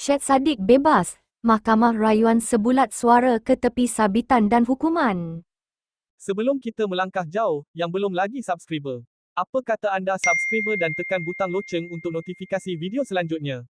Syed Saddiq bebas. Mahkamah rayuan sebulat suara ke tepi sabitan dan hukuman. Sebelum kita melangkah jauh, yang belum lagi subscriber. Apa kata anda subscriber dan tekan butang loceng untuk notifikasi video selanjutnya?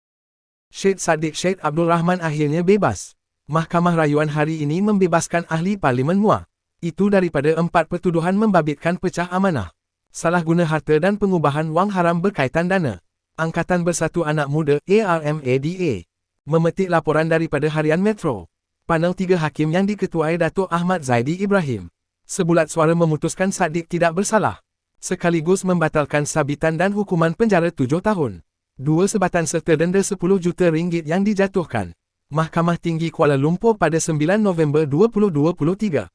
Syed Saddiq Syed Abdul Rahman akhirnya bebas. Mahkamah rayuan hari ini membebaskan ahli Parlimen MUA. Itu daripada empat pertuduhan membabitkan pecah amanah. Salah guna harta dan pengubahan wang haram berkaitan dana. Angkatan Bersatu Anak Muda ARMADA memetik laporan daripada Harian Metro. Panel tiga hakim yang diketuai Datuk Ahmad Zaidi Ibrahim. Sebulat suara memutuskan Saddiq tidak bersalah. Sekaligus membatalkan sabitan dan hukuman penjara tujuh tahun. Dua sebatan serta denda 10 juta ringgit yang dijatuhkan. Mahkamah Tinggi Kuala Lumpur pada 9 November 2023.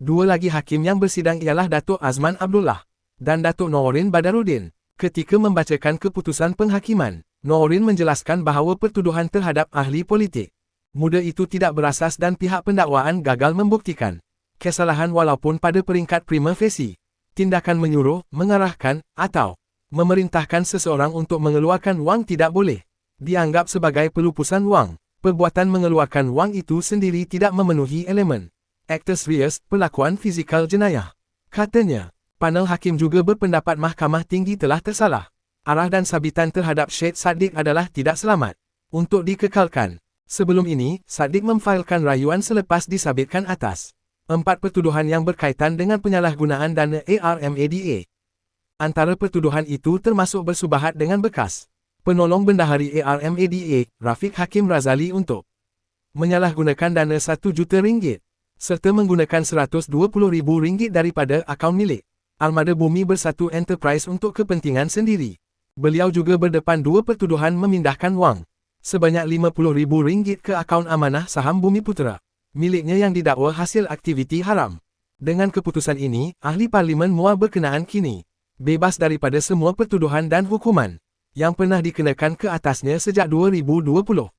Dua lagi hakim yang bersidang ialah Datuk Azman Abdullah dan Datuk Norin Badaruddin. Ketika membacakan keputusan penghakiman, Norin menjelaskan bahawa pertuduhan terhadap ahli politik muda itu tidak berasas dan pihak pendakwaan gagal membuktikan kesalahan walaupun pada peringkat prima facie. Tindakan menyuruh, mengarahkan, atau memerintahkan seseorang untuk mengeluarkan wang tidak boleh dianggap sebagai pelupusan wang. Perbuatan mengeluarkan wang itu sendiri tidak memenuhi elemen actus reus, perlakuan fizikal jenayah. Katanya, panel hakim juga berpendapat mahkamah tinggi telah tersalah arah dan sabitan terhadap Syed Saddiq adalah tidak selamat. Untuk dikekalkan. Sebelum ini, Saddiq memfailkan rayuan selepas disabitkan atas. Empat pertuduhan yang berkaitan dengan penyalahgunaan dana ARMADA. Antara pertuduhan itu termasuk bersubahat dengan bekas. Penolong Bendahari ARMADA, Rafiq Hakim Razali untuk menyalahgunakan dana 1 juta ringgit serta menggunakan 120 ribu ringgit daripada akaun milik Armada Bumi Bersatu Enterprise untuk kepentingan sendiri. Beliau juga berdepan dua pertuduhan memindahkan wang sebanyak RM50,000 ke akaun amanah saham Bumi Putera, miliknya yang didakwa hasil aktiviti haram. Dengan keputusan ini, ahli parlimen MUA berkenaan kini bebas daripada semua pertuduhan dan hukuman yang pernah dikenakan ke atasnya sejak 2020.